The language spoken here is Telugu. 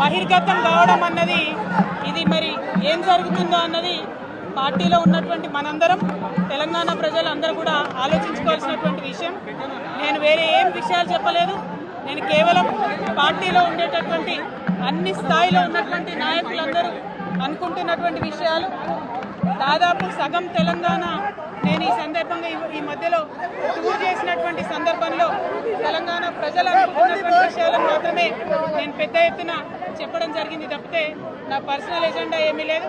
బహిర్గతం కావడం అన్నది ఇది మరి ఏం జరుగుతుందో అన్నది పార్టీలో ఉన్నటువంటి మనందరం తెలంగాణ ప్రజలందరూ కూడా ఆలోచించుకోవాల్సినటువంటి విషయం. నేను వేరే ఏం విషయాలు చెప్పలేదు. నేను కేవలం పార్టీలో ఉండేటటువంటి అన్ని స్థాయిలో ఉన్నటువంటి నాయకులందరూ అనుకుంటున్నటువంటి విషయాలు. దాదాపు సగం తెలంగాణ నేను ఈ సందర్భంగా ఈ- మధ్యలో టూర్ చేసినటువంటి సందర్భంలో తెలంగాణ ప్రజలు అనుకుంటున్నటువంటి విషయాలను మాత్రమే నేను పెద్ద ఎత్తున చెప్పడం జరిగింది తప్పితే నా పర్సనల్ ఎజెండా ఏమీ లేదు.